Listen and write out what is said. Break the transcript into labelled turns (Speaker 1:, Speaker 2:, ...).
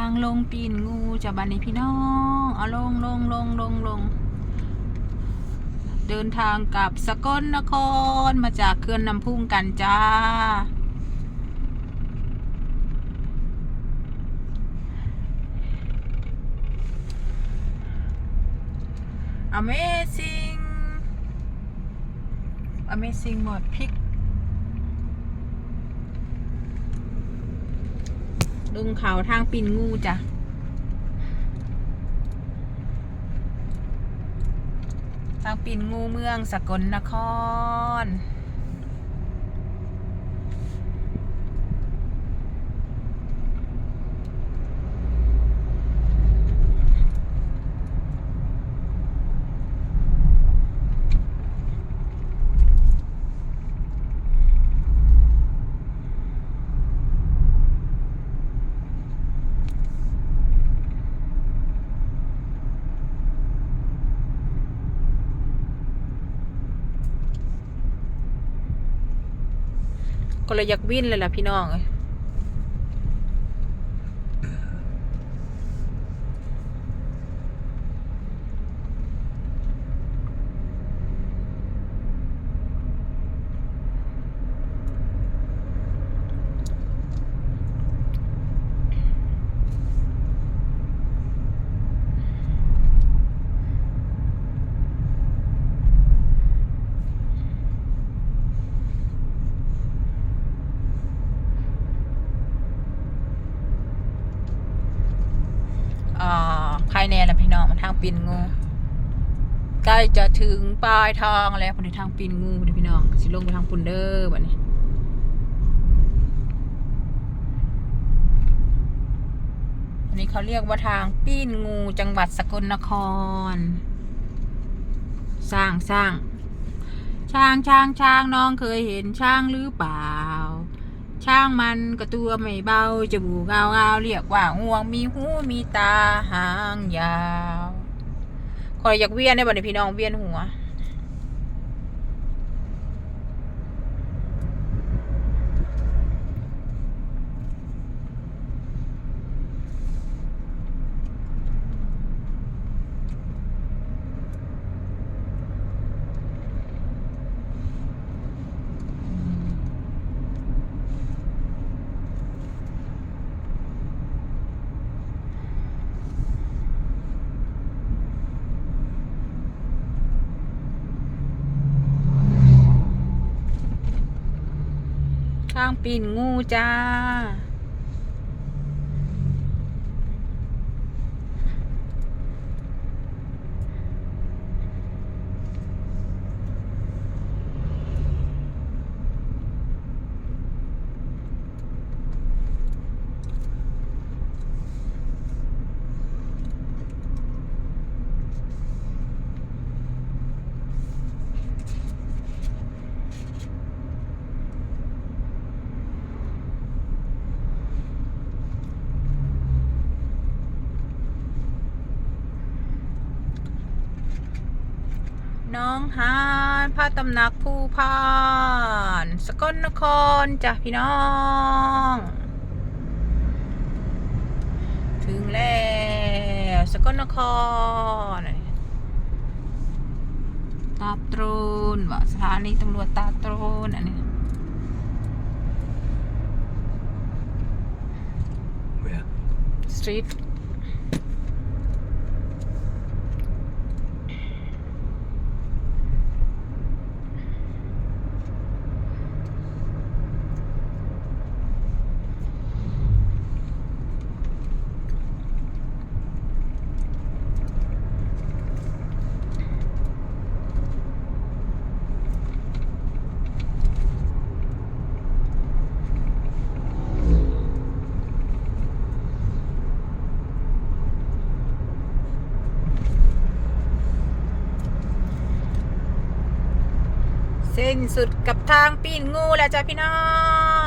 Speaker 1: างลงปีนงูจะบันนี้พี่น้องเอาลงลงลงลงลง เดินทางกลับสกลนครมาจากเขื่อนน้ำพุ่งกันจ้า Amazing Amazing หมดพริก ลงเขาทางปีนงูจ้ะทางปีนงูเมืองสกลนคร ก็เลยอยากวิ่นเลยล่ะพี่น้องเอ้ยอ่าใครแน่ละพี่น้องมันทางปีนงูใกล้จะถึงปลายทางแล้วพอดีทางปีนงูพอดีพี่น้องสิลงไปทางปุนเดอร์แบัดนี้อันนี้เขาเรียกว่าทางปีนงูจังหวัดสกลนคร สร้างสร้างช้างช้างช้างน้องเคยเห็นช้างหรือเปล่า ช้างมันก็ตัวไม่เบาจมูกเงาเงาเรียกว่างวงมีหูมีตาหางยาวคอยอยากเวียนได้บ่เนี่ยพี่น้องเวียนหัวางปีนงูจ้า น้องฮานพระตำหนักผู้พานสกลนครจ้ะพี่น้อง ถึงแล้วสกลนครตาตรูนว่าสถานีตำรวจตาตรูนอันนี้
Speaker 2: Where?
Speaker 1: ส ส้นสุดกับทางปีนงูแล้วจ้ะพี่น้อง